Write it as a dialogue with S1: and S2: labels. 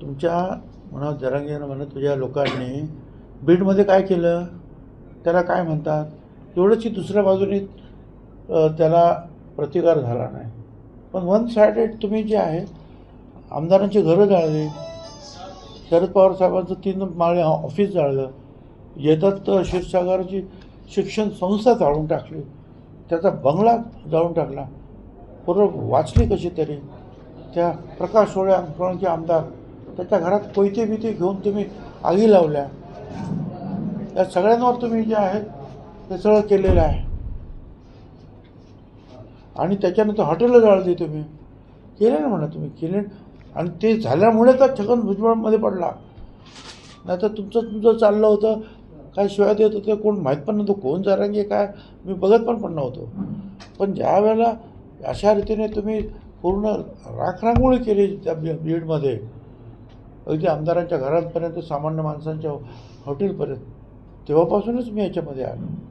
S1: तुमच्या म्हणा जरांगीर म्हणा तुझ्या लोकांनी बीडमध्ये काय केलं? त्याला काय म्हणतात? एवढंच की दुसऱ्या बाजूने त्याला प्रतिकार झाला नाही. पण वन सायडेड तुम्ही जे आहे आमदारांची घरं जाळली. शरद पवार साहेबांचं तीन माळे ऑफिस जाळलं. येतात क्षीरसागरची शिक्षण संस्था जाळून टाकली. त्याचा बंगला जाळून टाकला. पूर्व वाचली कशी तरी? त्या प्रकाश सोळे आमदार त्याच्या घरात कोयते बिते घेऊन तुम्ही आगी लावल्या. या सगळ्यांवर तुम्ही जे आहे ते सगळं केलेलं आहे. आणि त्याच्यानंतर हॉटेलला जाळली तुम्ही केले ना म्हणा तुम्ही केले. आणि ते झाल्यामुळे तर छगन भुजबळमध्ये पडला. नाही तर तुमचं तुमचं चाललं होतं. काय शिवाय देत होतं कोण माहीत पण नव्हतं कोण जारांगे काय. मी बघत पण पण नव्हतो. पण ज्या वेळेला अशा रीतीने तुम्ही पूर्ण राखरांगोळी केली त्या बी बीडमध्ये अगदी आमदारांच्या घरांपर्यंत सामान्य माणसांच्या हॉटेलपर्यंत तेव्हापासूनच मी याच्यामध्ये आलो.